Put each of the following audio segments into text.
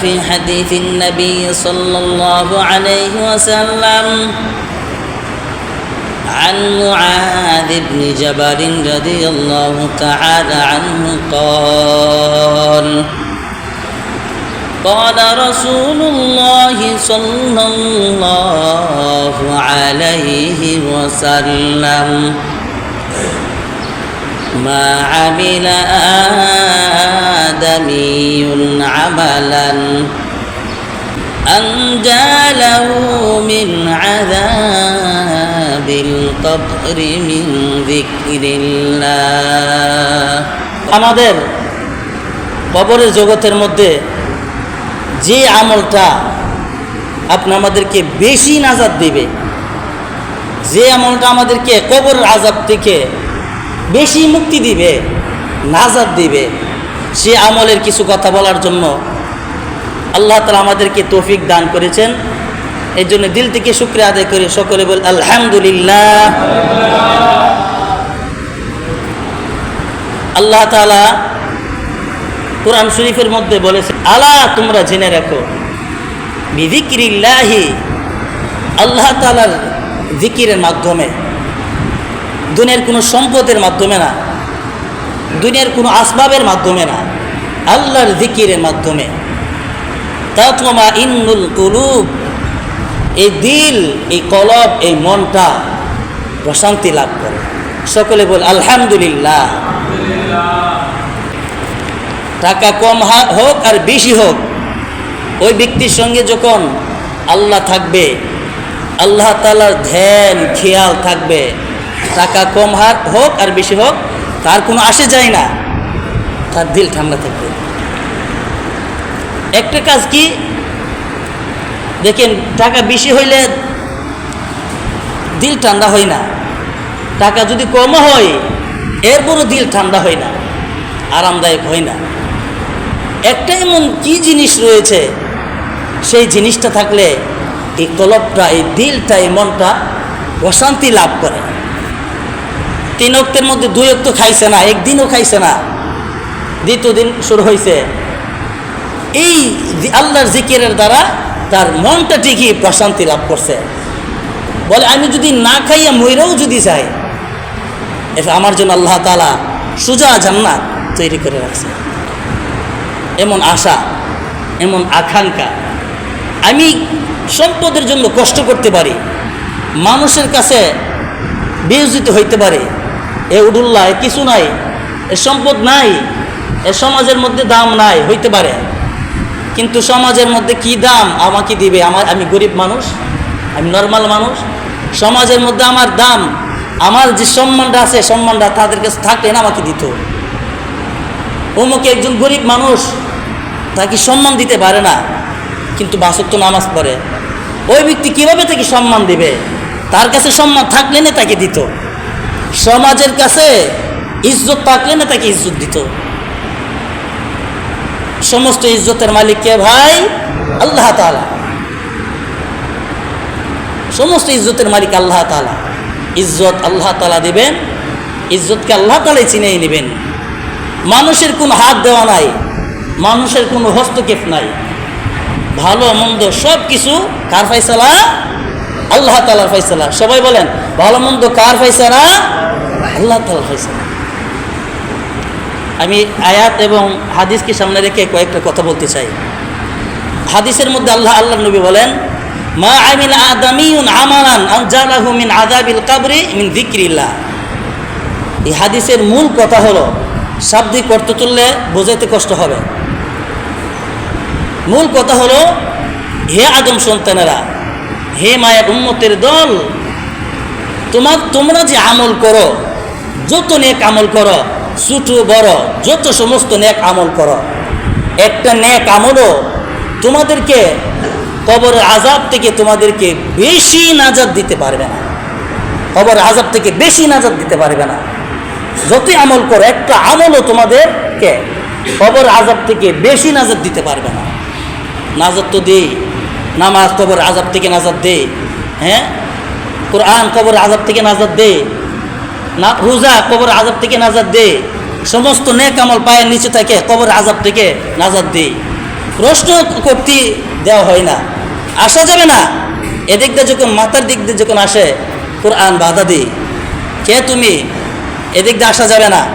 في حديث النبي صلى الله عليه وسلم عن معاذ بن جبل رضي الله تعالى عنه قال قال رسول الله صلى الله عليه وسلم ما عمل آدمي عملا أنجى له من عذاب القبر من ذكر الله আমাদের কবরের জগতের মধ্যে যে আমলটা আপনি আমাদেরকে বেশি নাজাদ দিবে যে আমলটা আমাদেরকে কবরের আজাব থেকে বেশি মুক্তি দিবে, নাজাদ দিবে। সে আমলের কিছু কথা বলার জন্য আল্লাহ তালা আমাদেরকে তৌফিক দান করেছেন। এই জন্য দিল থেকে শুক্রিয়া আদায় করে। সকলে বল, আলহামদুলিল্লাহ। আল্লাহ তালা কোরআন শরীফের মধ্যে বলেছে, আলা, তোমরা জেনে রাখো বিধিক্রিল্লাহি আল্লাহ তালার জিকিরের মাধ্যমে দুনিয়ার কোনো সম্পদের মাধ্যমে না। দুনিয়ার কোনো আসবাবের মাধ্যমে না। আল্লাহর জিকিরের মাধ্যমে। তাতমা ইন্নুল কুলুব। এই দিল, এই কলব, এই মনটা প্রশান্তি লাভ করে। সকলে বল, আলহামদুলিল্লাহ। টাকা কম হোক আর বেশি হোক, ওই ব্যক্তির সঙ্গে যখন আল্লাহ থাকবে, আল্লাহ তালার ধ্যান, খেয়াল থাকবে টাকা কম হার হোক আর বেশি হোক, তার কোনো আসে যায় না। তার দিল ঠান্ডা থাকবে। একটা কাজ কি? দেখেন, টাকা বেশি হইলে দিল ঠান্ডা হয় না। টাকা যদি কম হয় এরপরও দিল ঠান্ডা হয় না, আরামদায়ক হয় না। একটা এমন কি জিনিস রয়েছে, সেই জিনিসটা থাকলে এই কলবটা এই দিলটা, এই মনটা প্রশান্তি লাভ করে। তিন অক্টের মধ্যে দুই অক্ত খাইছে না, একদিনও খাইছে না। দ্বিতীয় দিন শুরু হয়েছে এই আল্লাহর জিকিরের দ্বারা তার মনটা ঠিকই প্রশান্তি লাভ করছে। বলে, আমি যদি না খাইয়া ময়রাও যদি যাই এটা আমার জন্য আল্লাহ তালা সুজা জান্নাত তৈরি করে রাখছে। এমন আশা, এমন আকাঙ্ক্ষা, আমি সম্পদের জন্য কষ্ট করতে পারি, মানুষের কাছে বিয়োজিত হইতে পারে এ এ কিছু নাই, এ সম্পদ নাই, এ সমাজের মধ্যে দাম নাই, হইতে পারে। কিন্তু সমাজের মধ্যে কি দাম? আমাকে দিবে। আমার আমি গরিব মানুষ, আমি নর্মাল মানুষ। সমাজের মধ্যে আমার দাম, আমার যে সম্মানটা আছে, সম্মানটা তাদের কাছে থাকলেন আমাকে দিত। অমুকে একজন গরিব মানুষ, তাকে সম্মান দিতে পারে না, কিন্তু বাসত্ব নামাজ পড়ে। ওই ব্যক্তি কীভাবে তাকে সম্মান দিবে? তার কাছে সম্মান থাকলে না তাকে দিত। সমাজের কাছে ইজ্জত থাকলে না তাকে ইজ্জত দিত। সমস্ত ইজ্জতের মালিক কে ভাই? আল্লাহ সমস্ত ইজ্জতের মালিক আল্লাহ তালা ইজ্জত আল্লাহ তালা দিবেন, ইজ্জতকে আল্লাহ তালাই চিনেই নেবেন। মানুষের কোনো হাত দেওয়া নাই, মানুষের কোনো হস্তক্ষেপ নাই। ভালো, মন্দ সব কিছু কার ফাইসালা? আল্লাহ তালার ফাইসালা। সবাই বলেন, ভালো, মন্দ কার ফাইসালা? আল্লাহ তালার ফাইসালা আমি আয়াত এবং হাদিসকে সামনে রেখে কয়েকটা কথা বলতে চাই। হাদিসের মধ্যে আল্লাহ আল্লাহ নবী বলেন, মা আমিল আদামিউন আমালান আনজালাহু মিন আযাবিল কবরি মিন যিকরিল্লাহ। এই হাদিসের মূল কথা হলো, শাব্দিক অর্থ তুললে বোঝাইতে কষ্ট হবে। মূল কথা হলো, হে আদম সন্তানেরা, হে মায়ের উম্মতের দল, তোমার, তোমরা যে আমল করো যত নেক আমল করো, ছোট, বড়, যত সমস্ত নেক আমল করো, একটা নেক আমলও তোমাদেরকে কবরের আজাব থেকে তোমাদেরকে বেশি নাজাদ দিতে পারবে না। কবরের আজাব থেকে বেশি নাজাদ দিতে পারবে না। যতই আমল করো, একটা আমলও তোমাদেরকে কবর আজাব থেকে বেশি নাজাদ দিতে পারবে না। নাজাদ তো দেই, নামাজ কবর আজাব থেকে নাজাদ দে হ্যাঁ? কোরআন কবর আজাব থেকে নাজাদ দে না, রোজা কবর আজাব থেকে নাজাদ দে সমস্ত নেক পায়ের নিচে থাকে কবর আজাব থেকে নাজাদ দে প্রশ্ন করতে দেওয়া হয় না। আসা যাবে না। এদিক দিয়ে যখন, মাথার দিক দিয়ে যখন আসে, কোরআন বাধা দিই। কে তুমি? এদিক দিয়ে আসা যাবে না।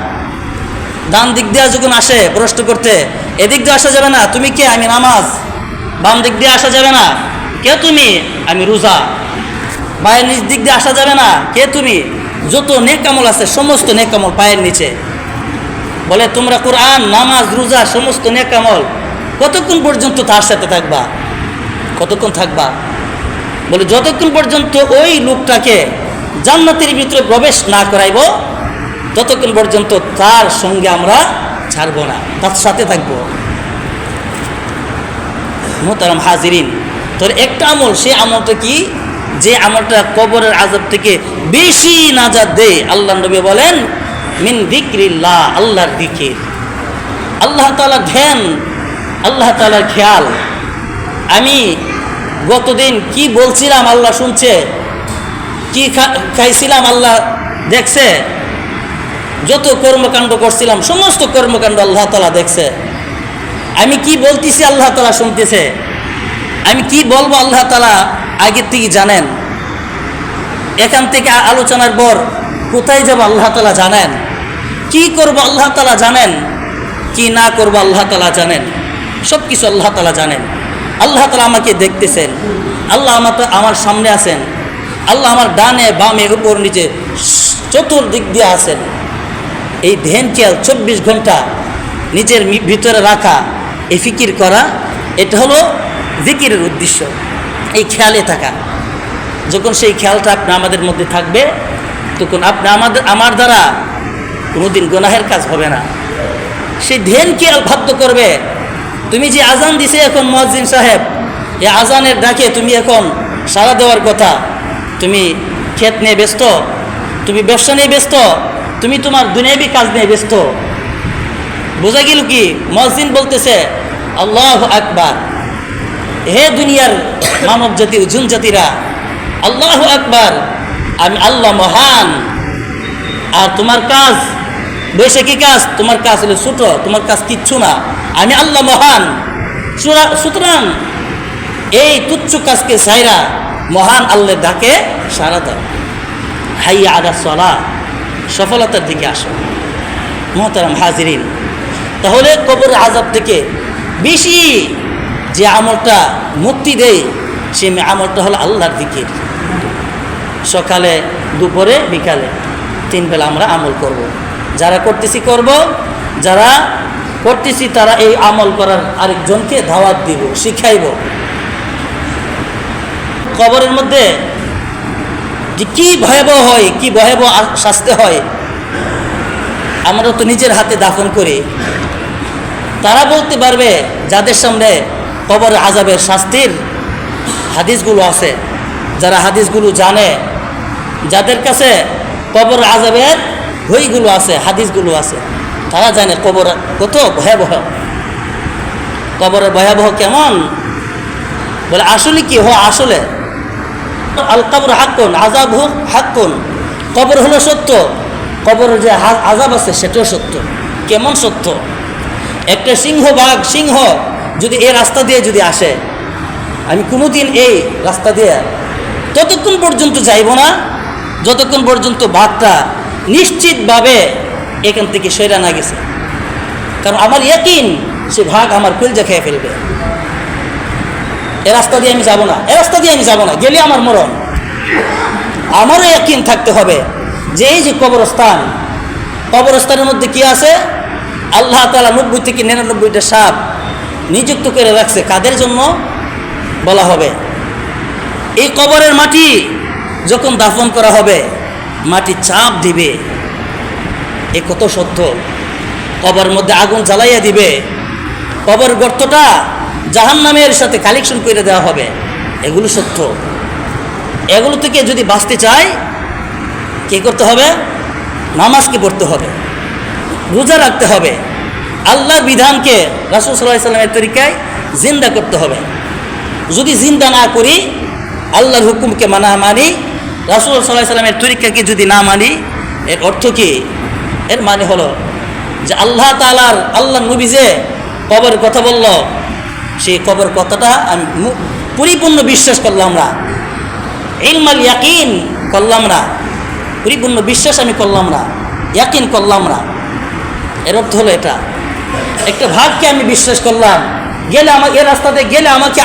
ডান দিক দিয়ে যখন আসে, প্রশ্ন করতে, এদিক দিয়ে আসা যাবে না? তুমি কে? আমি নামাজ। বাম দিক দিয়ে আসা যাবে না। কে তুমি? আমি রোজা। পায়ের নিচ দিক দিয়ে আসা যাবে না। কে তুমি? যত নেকামল আছে, সমস্ত নেকামল পায়ের নিচে। বলে, তোমরা কোরআন, নামাজ, রোজা, সমস্ত নেকামল কতক্ষণ পর্যন্ত তার সাথে থাকবা? কতক্ষণ থাকবা? বলে, যতক্ষণ পর্যন্ত ওই লোকটাকে জান্নাতের ভিতরে প্রবেশ না করাইব, ততক্ষণ পর্যন্ত তার সঙ্গে আমরা ছাড়বো না, তার সাথে থাকব। মোতারাম হাজিরিন, তোর একটা আমল, সে আমলটা কি? যে আমলটা কবরের আজাব থেকে বেশি নাজাদ দেয় আল্লাহ নবী বলেন, মিন দিক্রিল্লাহ আল্লাহর দিকির আল্লাহ তালা ধ্যান, আল্লাহ তালার খেয়াল। আমি গতদিন কি বলছিলাম আল্লাহ শুনছে? কি খাইছিলাম আল্লাহ দেখছে? যত কর্মকাণ্ড করছিলাম, সমস্ত কর্মকাণ্ড আল্লাহ তালা দেখছে। আমি কি বলতেছি আল্লাহ তালা শুনতেছে? আমি কি বলব আল্লাহ তালা আগের থেকে জানেন। এখান থেকে আলোচনার পর কোথায় যাব আল্লাহ তালা জানেন? কি করব আল্লাহ তালা জানেন? কি না করব আল্লাহ তালা জানেন? সব কিছু আল্লাহ তালা জানেন। আল্লাহ তালা আমাকে দেখতেছেন। আল্লাহ আমার আমার সামনে আছেন। আল্লাহ আমার ডানে বামে উপর নিচে চতুর্দিক দিয়ে আছেন। এই ধ্যান খেয়াল চব্বিশ ঘণ্টা নিজের ভিতরে রাখা, এই ফিকির করা, এটা হলো জিকিরের উদ্দেশ্য। এই খেয়ালে থাকা যখন সেই খেয়ালটা আপনি আমাদের মধ্যে থাকবে, তখন আপনি আমাদের, আমার দ্বারা কোনোদিন গোনাহের কাজ হবে না। সেই ধ্যান খেয়াল ভাদ্য করবে? তুমি যে আজান দিছে এখন মহাজিন সাহেব, এই আজানের ডাকে তুমি এখন সাড়া দেওয়ার কথা। তুমি ক্ষেত নিয়ে ব্যস্ত, তুমি ব্যবসা নিয়ে ব্যস্ত, তুমি তোমার দুনিয়াবি কাজ নিয়ে ব্যস্ত। বোঝা গেল কি? মসজিদ বলতেছে, আল্লাহ আকবার। হে দুনিয়ার মানব জাতি জুন জাতিরা, আল্লাহ আকবার, আমি আল্লাহ মহান। আর তোমার কাজ বসে কি কাজ, তোমার কাজ হলো ছোট, তোমার কাজ কিচ্ছু না। আমি আল্লাহ মহান। সুতরাং এই তুচ্ছ কাজকে সাইরা মহান আল্লাহ ডাকে সারা দাও। হাইয়া আদা সলা, সফলতার দিকে আসো। মোহতারাম হাজিরিন। তাহলে কবর আজাব থেকে বেশি যে আমলটা মুক্তি দেয়, সে আমলটা হলো আল্লাহর দিকে সকালে, দুপুরে, বিকালে তিন বেলা আমরা আমল করব। যারা করতেছি করব, যারা করতেছি তারা এই আমল করার আরেকজনকে ধাওয়াত দিব, শিখাইব। কবরের মধ্যে যে কী ভয়াবহ হয়, কি ভয়াবহ শাস্তি হয়, আমরা তো নিজের হাতে দাফন করি। তারা বলতে পারবে, যাদের সামনে কবর আজাবের শাস্তির হাদিসগুলো আছে। যারা হাদিসগুলো জানে, যাদের কাছে কবর আজাবের বইগুলো আছে, হাদিসগুলো আছে, তারা জানে কবর কত ভয়াবহ। কবরের ভয়াবহ কেমন? বলে, আসলে কি হ, আসলে। আল কবর হাক্কুন আজাব হোক হাক্কুন। কবর হলো সত্য। কবরের যে আজাব আছে, সেটাও সত্য। কেমন সত্য? একটা সিংহ বাঘ, সিংহ যদি এই রাস্তা দিয়ে যদি আসে, আমি কোনোদিন এই রাস্তা দিয়ে ততক্ষণ পর্যন্ত যাইব না, যতক্ষণ পর্যন্ত বাঘটা নিশ্চিতভাবে এখান থেকে সৈরা না গেছে। কারণ আমার ইয়াকিন, সে ভাগ আমার কলজা খেয়ে ফেলবে। এ রাস্তা দিয়ে আমি যাব না, এ রাস্তা দিয়ে আমি যাব না, গেলে আমার মরণ। আমারও একদিন থাকতে হবে। যে এই যে কবরস্থান, কবরস্থানের মধ্যে কি আছে? আল্লাহ তালা নব্বই থেকে নিরানব্বইটা সাপ নিযুক্ত করে রাখছে, কাদের জন্য বলা হবে? এই কবরের মাটি যখন দাফন করা হবে, মাটি চাপ দিবে। এ কত সত্য? কবর মধ্যে আগুন জ্বালাইয়া দিবে। কবর গর্তটা জাহান নামের সাথে কালেকশন করে দেওয়া হবে। এগুলো সত্য। এগুলো থেকে যদি বাঁচতে চাই কে করতে হবে? নামাজকে পড়তে হবে। রোজা রাখতে হবে। আল্লাহর বিধানকে রাসুল সাল্লাহ সাল্লামের তরিকায় জিন্দা করতে হবে। যদি জিন্দা না করি, আল্লাহর হুকুমকে মানা মানি, রাসুল সাল্লাহ সাল্লামের তরিকাকে যদি না মানি, এর অর্থ কি? এর মানে হলো যে আল্লাহ তালার আল্লাহ নবী যে কবর কথা বলল, সেই কবর কথাটা আমি পরিপূর্ণ বিশ্বাস করলাম না। ইলমাল ইয়াকিন করলাম না। পরিপূর্ণ বিশ্বাস আমি করলাম না। ইয়াকিন করলাম না। এর অর্থ হলো এটা। একটা ভাগকে আমি বিশ্বাস করলাম। গেলে আমাকে এ রাস্তাতে গেলে আমাকে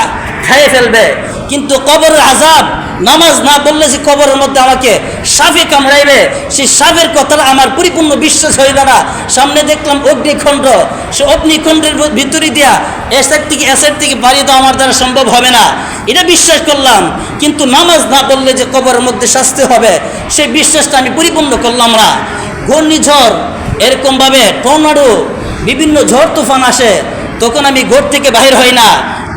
খাইয়ে ফেলবে। কিন্তু কবরের আজাব নামাজ না পড়লে যে কবরের মধ্যে আমাকে সাপে কামড়াইবে। সেই সাপের কথাটা আমার পরিপূর্ণ বিশ্বাস হয়ে দাঁড়া। সামনে দেখলাম অগ্নিখণ্ড। সে অগ্নিখণ্ডের ভিতরে দিয়া এসের থেকে এসের থেকে বাড়িয়ে দেওয়া আমার দ্বারা সম্ভব হবে না। এটা বিশ্বাস করলাম। কিন্তু নামাজ না পড়লে যে কবরের মধ্যে শাস্তি হবে, সেই বিশ্বাসটা আমি পরিপূর্ণ করলাম না। ঘূর্ণিঝড় এরকমভাবে, টর্নাডো বিভিন্ন ঝড় তুফান আসে, তখন আমি ঘর থেকে বাহির হই না।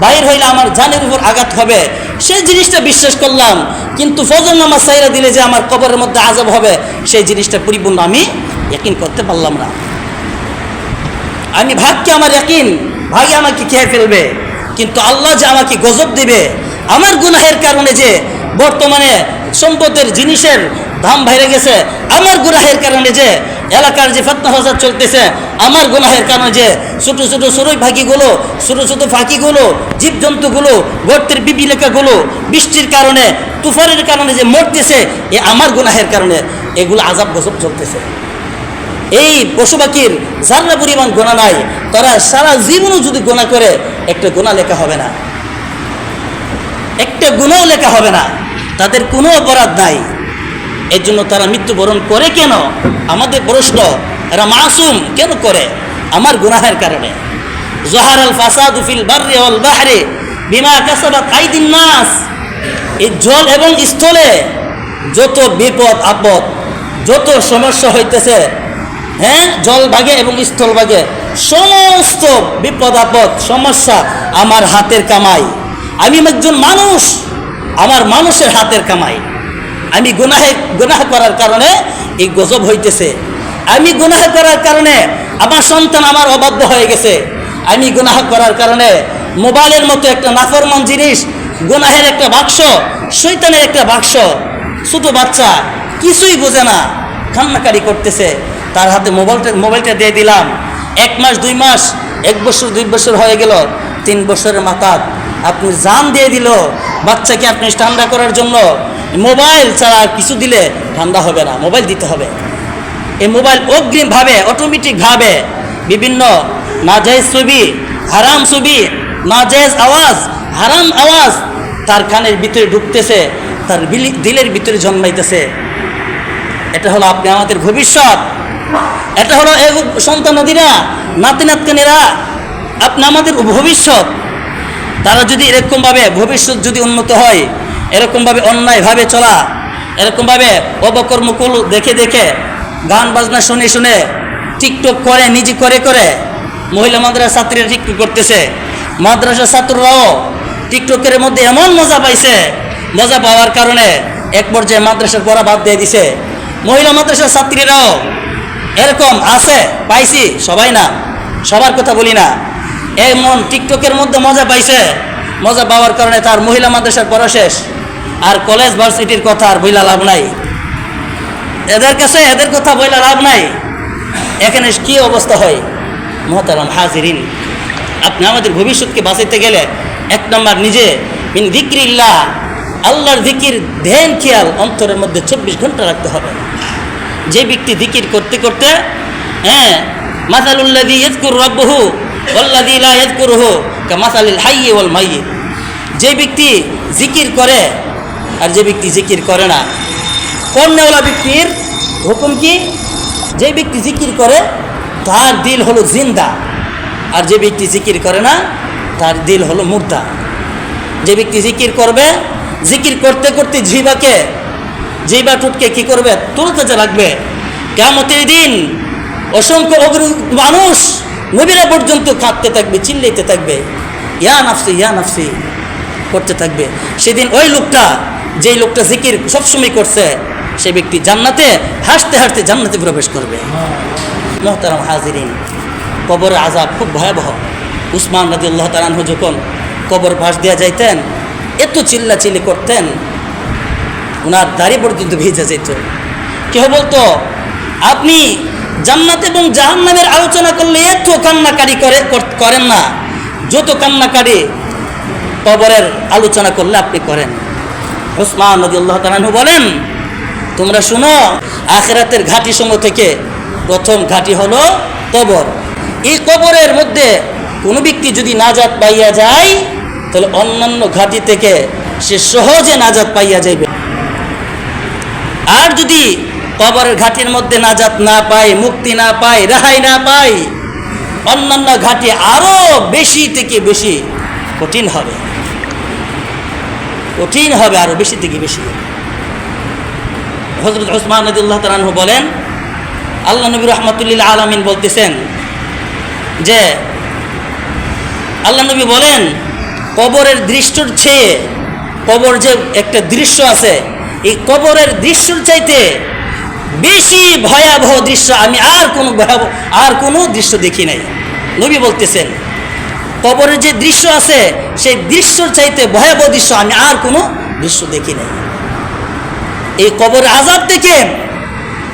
বাহির হইলে আমার জানের উপর আঘাত হবে। সেই জিনিসটা বিশ্বাস করলাম, কিন্তু ফজর নামাজ সাইরা দিলে যে আমার কবরের মধ্যে আজব হবে, সেই জিনিসটা পরিপূর্ণ আমি একিন করতে পারলাম না। আমি ভাগকে আমার একিন ভাগে আমাকে খেয়ে ফেলবে, কিন্তু আল্লাহ যে আমাকে গজব দিবে, আমার গুনাহের কারণে যে বর্তমানে সম্পদের জিনিসের দাম বাইরে গেছে, আমার গুনাহের কারণে যে এলাকার যে ফতনা হাজার চলতেছে, আমার গুনাহের কারণে যে ছোট ছোট সরই ফাঁকিগুলো ছোট ছোট ফাঁকিগুলো, জীবজন্তুগুলো, গর্তের বিপিলেখাগুলো বৃষ্টির কারণে, তুফানের কারণে যে মরতেছে, এ আমার গুনাহের কারণে এগুলো আজাব গজব চলতেছে। এই পশু পাখির যারা পরিমাণ গোনা নাই, তারা সারা জীবনও যদি গোনা করে, একটা গোনা লেখা হবে না। একটা গুণও লেখা হবে না। তাদের কোনো অপরাধ নাই। এর জন্য তারা মৃত্যুবরণ করে কেন? আমাদের প্রশ্ন, এরা মাসুম কেন করে? আমার গুনাহের কারণে। জহার আল ফাসাদ ফিল বার্রে ওয়াল বাহরে বিমা কাসাবাত আইদিন নাস। এই জল এবং স্থলে যত বিপদ, আপদ, যত সমস্যা হইতেছে হ্যাঁ জল ভাগে এবং স্থল ভাগে, সমস্ত বিপদ, আপদ, সমস্যা আমার হাতের কামাই। আমি একজন মানুষ, আমার মানুষের হাতের কামাই। আমি গুনাহে, গুনাহ করার কারণে এই গজব হইতেছে। আমি গুনাহ করার কারণে আমার সন্তান আমার অবাধ্য হয়ে গেছে। আমি গুনাহ করার কারণে মোবাইলের মতো একটা নাফরমান জিনিস, গুনাহের একটা বাক্স শৈতানের একটা বাক্স, ছোট বাচ্চা, কিছুই বোঝে না কান্নাকারি করতেছে। তার হাতে মোবাইলটা মোবাইলটা দিয়ে দিলাম। এক মাস, দুই মাস, এক বছর, দুই বছর হয়ে গেল, তিন বছরের মাথা আপনি জান দিয়ে দিল, বাচ্চাকে আপনি ঠান্ডা করার জন্য। মোবাইল ছাড়া কিছু দিলে ঠান্ডা হবে না, মোবাইল দিতে হবে। এই মোবাইল অগ্রিমভাবে অটোমেটিকভাবে বিভিন্ন নাজাইজ ছবি, হারাম ছবি নাজাইজ আওয়াজ, হারাম আওয়াজ তার কানের ভিতরে ঢুকতেছে, তার দিলের ভিতরে জন্মাইতেছে। এটা হলো আপনি আমাদের ভবিষ্যৎ। এটা হলো এই সন্তানাদিরা নাতি নাতকানেরা, আপনি আমাদের ভবিষ্যৎ। তারা যদি এরকমভাবে ভবিষ্যৎ যদি উন্নত হয় এরকমভাবে অন্যায়ভাবে চলা, এরকমভাবে অবকর্মকুল দেখে দেখে গান বাজনা শুনে শুনে টিকটক করে, নিজে করে করে মহিলা মাদ্রাসা ছাত্রীরা টিকটক করতেছে। মাদ্রাসা ছাত্ররাও টিকটকের মধ্যে এমন মজা পাইছে, মজা পাওয়ার কারণে এক পর্যায়ে মাদ্রাসার পড়া বাদ দিয়ে দিছে। মহিলা মাদ্রাসার ছাত্রীরাও, এরকম আছে, পাইছি, সবাই না, সবার কথা বলি না। এমন টিকটকের মধ্যে মজা পাইছে, মজা পাওয়ার কারণে তার মহিলা মাদ্রাসার পড়া শেষ। আর কলেজ, ভার্সিটির কথা আর বইলা লাভ নাই। এদের কাছে এদের কথা বইলা লাভ নাই। এখানে কি অবস্থা হয়? মহতারাম হাজিরিন, আপনি আমাদের ভবিষ্যৎকে বাঁচাইতে গেলে এক নম্বর নিজে, মিন দিক্রিল্লাহ, আল্লাহর দিকির ধ্যান, খেয়াল অন্তরের মধ্যে চব্বিশ ঘণ্টা রাখতে হবে। যে ব্যক্তি দিকির করতে করতে হ্যাঁ মাসালুল্লাদি ইয়জকুর রব্বহু ওল্লাদি লা ইয়জকুরহু কা মাসালিল হাইয়ে ওয়াল মাইয়ে যে ব্যক্তি জিকির করে আর যে ব্যক্তি জিকির করে না। কর্ণেওয়ালা ব্যক্তির হুকুম কি? যে ব্যক্তি জিকির করে, তার দিল হলো জিন্দা। আর যে ব্যক্তি জিকির করে না, তার দিল হলো মুর্দা। যে ব্যক্তি জিকির করবে, জিকির করতে করতে জিবাকে জিবা টুটকে কি করবে? তুলতে রাখবে কেমতের দিন অসংখ্য অগ্র- মানুষ নবীরা পর্যন্ত কাঁদতে থাকবে, চিল্লাইতে থাকবে। ইয়া নাফসি ইয়া নাফসি করতে থাকবে। সেদিন ওই লোকটা যেই লোকটা জিকির সবসময় করছে সে ব্যক্তি জান্নাতে, হাসতে হাসতে জান্নাতে প্রবেশ করবে। মোহতারাম হাজিরিন, কবরের আজাব খুব ভয়াবহ। উসমান রাজি আল্লাহ তালানহু যখন কবর পাশ দেওয়া যাইতেন, এত চিল্লাচিল্লি করতেন ওনার দাড়ি পর্যন্ত ভিজে যেত। কেউ বলতো, আপনি জান্নাত এবং জাহান্নামের আলোচনা করলে এত কান্নাকারি করে করেন না। যত কান্নাকারি কবরের আলোচনা করলে আপনি করেন। ওসমান নদী আল্লাহ তালানহু বলেন, তোমরা শুনো, আখেরাতের ঘাটি সমূহ থেকে প্রথম ঘাটি হলো কবর। এই কবরের মধ্যে কোনো ব্যক্তি যদি নাজাত পাইয়া যায়, তাহলে অন্যান্য ঘাটি থেকে সে সহজে নাজাত পাইয়া যাইবে। আর যদি কবরের ঘাটির মধ্যে নাজাত না পায়, মুক্তি না পায়, রেহাই না পায়, অন্যান্য ঘাটি আরও বেশি থেকে বেশি কঠিন হবে। কঠিন হবে, আরও বেশি থেকে বেশি হজরত ওসমান নদীল্লাহ তালানহু বলেন, আল্লাহ নবী রহমতুল্লিল আলমিন বলতেছেন যে, আল্লাহ নবী বলেন, কবরের দৃশ্যর চেয়ে, কবর যে একটা দৃশ্য আছে, এই কবরের দৃশ্যর চাইতে বেশি ভয়াবহ দৃশ্য আমি আর কোনো ভয়াবহ, আর কোনো দৃশ্য দেখি নাই। নবী বলতেছেন কবরের যে দৃশ্য আছে, সেই দৃশ্যর চাইতে ভয়াবহ দৃশ্য আমি আর কোনো দৃশ্য দেখি নাই। এই কবর আজাব দেখে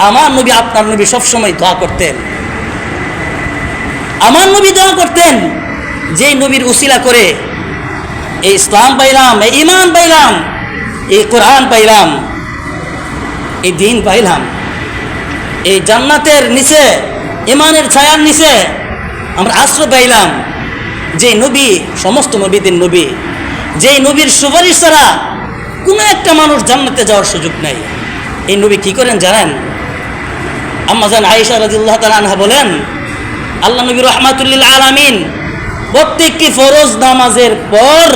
আমার নবী আপনার নবী সবসময় দোয়া করতেন। আমার নবী দোয়া করতেন যেই নবীর উসিলা করে, এই ইসলাম পাইলাম, এই ইমান পাইলাম, এই কোরআন পাইলাম, এই দিন পাইলাম। এই জান্নাতের নিচে ইমানের ছায়ার নিচে আমরা আশ্রয় পাইলাম। যে নবী, সমস্ত নবীদের নবী, যে নবীর সুপারিশ ছাড়া কোনো একটা মানুষ জান্নাতে যাওয়ার সুযোগ নেই। এই নবী কি করেন জানেন? আম্মাজান আয়েশা রাজিল্লাহ তালা আনহা বলেন, আল্লাহ নবী রহমাতুল্লিল আলামিন প্রত্যেকটি ফরজ নামাজের পর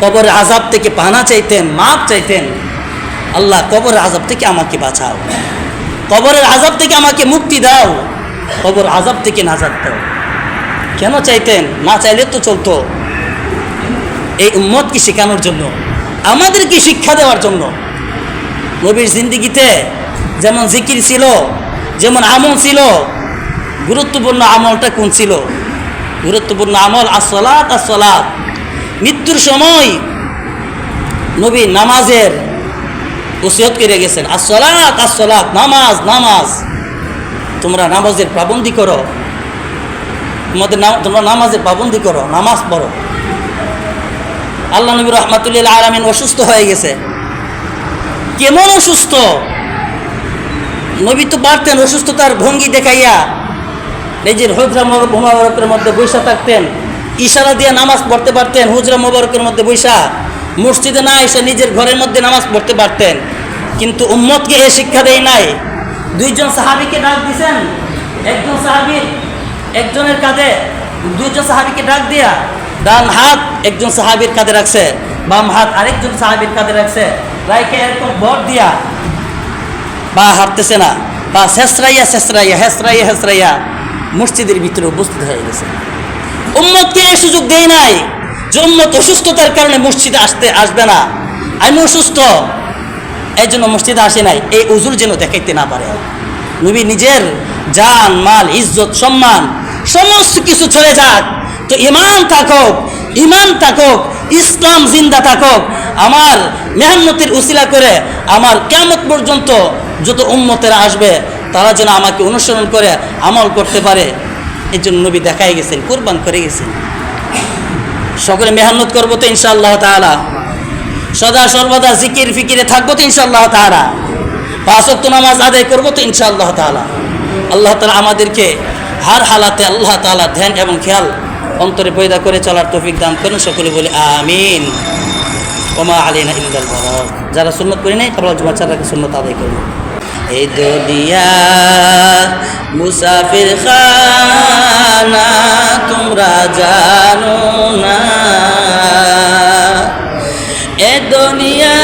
কবরের আজাব থেকে পানা চাইতেন, মাপ চাইতেন, আল্লাহ কবরের আজাব থেকে আমাকে বাঁচাও। কবরের আজাব থেকে আমাকে মুক্তি দাও, কবর আজাব থেকে নাজাদ দাও। কেন চাইতেন? না চাইলে তো চলতো। এই উম্মতকে শেখানোর জন্য, আমাদেরকে শিক্ষা দেওয়ার জন্য। নবীর জিন্দিগিতে যেমন জিকির ছিল, যেমন আমল ছিল, গুরুত্বপূর্ণ আমলটা কোন ছিল? গুরুত্বপূর্ণ আমল আসলাত আসলাত মৃত্যুর সময় নবী নামাজের ওসিয়ত করে গেছেন। আসলাত আসলাত নামাজ নামাজ। তোমরা নামাজের পাবন্দি করো। তোমাদের নাম তোমরা নামাজের পাবন্দি করো, নামাজ পড়ো। আল্লাহ নবী রহমাতুল্লিল আলমিন অসুস্থ হয়ে গেছে। কেমন অসুস্থ? নবী তো পারতেন অসুস্থতার ভঙ্গি দেখাইয়া। নিজের হুজরা মোবারকের মধ্যে বৈশা থাকতেন। ইশারা দিয়ে নামাজ পড়তে পারতেন, হুজরা মোবারকের মধ্যে বৈশা। মসজিদে না এসে নিজের ঘরের মধ্যে নামাজ পড়তে পারতেন। কিন্তু উম্মতকে এ শিক্ষা দেয় নাই। দুইজন সাহাবিকে ডাক দিছেন, একজন সাহাবির একজনের কাঁধে দুইজন সাহাবিকে ডাক দিয়া ডান হাত একজন সাহাবির কাঁধে রাখছে, বাম হাত আরেকজন সাহাবির কাঁধে রাখছে। রাইকে এরকম ভর দিয়া বা হাঁটতেছে না। বা শেষরাইয়া শেষরাইয়া, হেসরাইয়া হেসরাইয়া মসজিদের ভিতরে উপস্থিত হয়ে গেছে। উম্মতকে এই সুযোগ দেয় নাই যে উম্মত অসুস্থতার কারণে মসজিদে আসতে আসবে না। আমি অসুস্থ এই জন্য মসজিদে আসে নাই। এই উজুর যেন দেখাইতে না পারে। নবী নিজের জান, মাল, ইজ্জত, সম্মান, সমস্ত কিছু চলে যাক। তো ইমান থাকুক ইমান থাকুক, ইসলাম জিন্দা থাকুক, আমার মেহান্নতির উসিলা করে আমার কেমত পর্যন্ত যত উম্মতেরা আসবে, তারা যেন আমাকে অনুসরণ করে আমল করতে পারে। এই জন্য নবী দেখাই গেছেন, কোরবান করে গেছেন। সকলে মেহান্নত করব তো ইনশাআল্লাহ তাআলা। সদা সর্বদা জিকির ফিকিরে থাকব তো ইনশাআল্লাহ তাআলা। পাঁচক্ত নামাজ আদায় করব তো ইনশাআল্লাহ তাআলা। আল্লাহ তালা আমাদেরকে হার হালাতে আল্লাহ তালা ধ্যান এবং খেয়াল অন্তরে পয়দা করে চলার তৌফিক দান করেন, সকলে বলে আমিন। ওমা আলিনা বালাগ যারা সুন্নত করি নাই, তারা জুমা বাচ্চারাকে সুন্নত আদায় করব এই দুনিয়া মুসাফির খানা তোমরা জানো না। এ দুনিয়া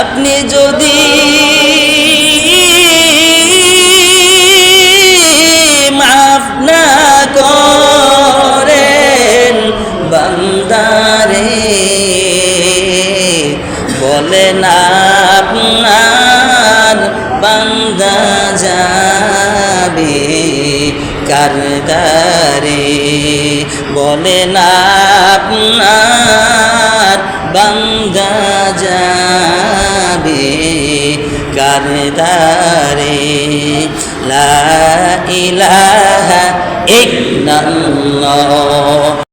আপনি যদি মাফ না করেন, বান্দারে, বলেন আপনার বান্দা যাবে কারদারে বলেন আপনার বান্দা যাবে কারদারে লা ইলাহা ইল্লাল্লাহ।